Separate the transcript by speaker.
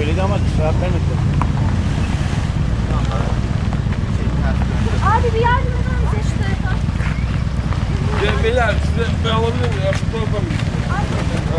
Speaker 1: söyledi ama cevap vermedi.
Speaker 2: Abi bir yardım eder misin şu tarafa?
Speaker 3: Ya beyler size ben alabilir miyim? Ya şu tarafa mı? Abi.